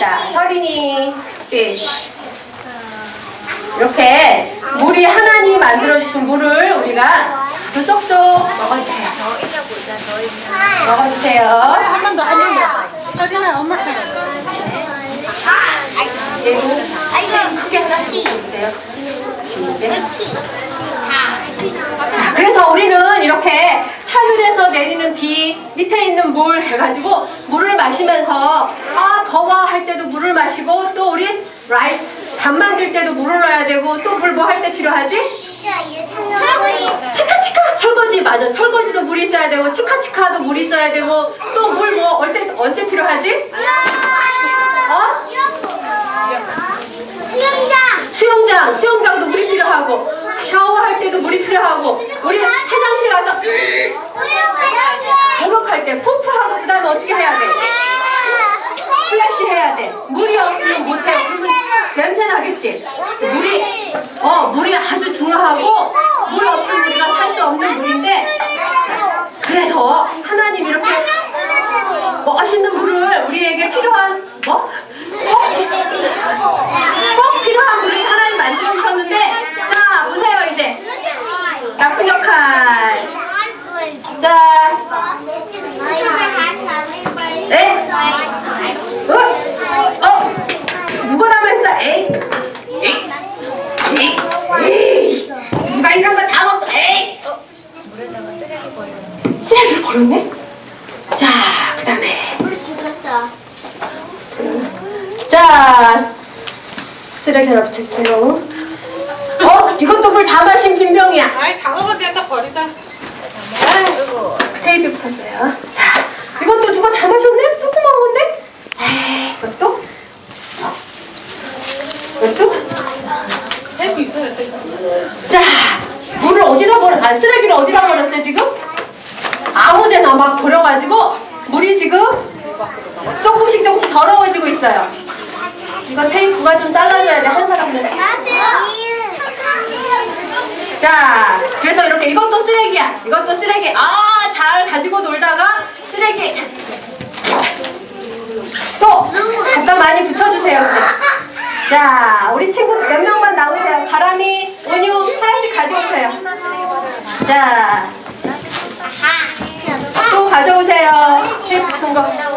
자, 서린이 fish. 이렇게 물이 하나님 만들어주신 물을 우리가 아주 쏙쏙 먹어주세요. 먹어주세요. 한 번 더, 한 번 더. 서진아, 엄마 거. 얘도 아이고, 크게 하나씩 키. 먹어주세요. 네. 키. 자, 그래서 우리는 이렇게 하늘에서 내리는 비 밑에 있는 물 해가지고 물을 마시면서 아 더워 할 때도 물을 마시고 또 우리 라이스 밥 만들 때도 물을 넣어야 되고 또 물 뭐 할 때 필요하지? 치카치카 설거지 맞아 설거지도 물 있어야 되고 치카치카도 물 있어야 되고 또 물 뭐 언제 언제 필요하지? 어? 수영장. 수영장 수영장도 물이 필요하고 샤워할 때도 물이 필요하고 우리 화장실 가서 목욕할 때 푸푸하고 그다음에 어떻게 해야 돼? 플래시 해야 돼. 물이 없으면 못해. 그러면 냄새 나겠지. 물이 어 물이 아주 중요하고 물 없으면 우리가 살 수 없는 물인데 그래서 하나님 이렇게 멋있는 물을 우리에게 필요한 뭐? 어? 꼭 필요한 물을 하나님 만들어 주셨는데 자 보세요 이제 나쁜 역할. 자. 네? 어? 어? 누가 남았어? 에이 에이 에이 에이. 누가 이런 거 다 먹어? 에이 쓰레기를 버렸네? 자 그 다음에. 자 쓰레기를 붙여주세요 어? 이것도 물 다 마신 빈병이야 아이, 다 먹었는데 버리자. 테이프 붙었어요 자 이것도 누가 다 마셨네? 조금만 먹었네? 에이 이것도? 이것도? 테이프 있어야 돼. 자, 물을 어디다 버려, 아, 쓰레기를 어디다 버렸어요, 지금? 아무 데나 막 버려가지고, 물이 지금 조금씩 조금씩 더러워지고 있어요. 이거 테이프가 좀 잘라줘야 돼, 한 사람들. 자, 그래서 이렇게 이것도 쓰레기야. 이것도 쓰레기. 아, 잘 가지고 놀다가 쓰레기. 또, 갖다 많이 붙여주세요, 그래. 자, 우리 친구 몇 명만 나오세요. 바람이, 은유, 하나씩 가져오세요. 자, 또 가져오세요. 테이프 같은 거.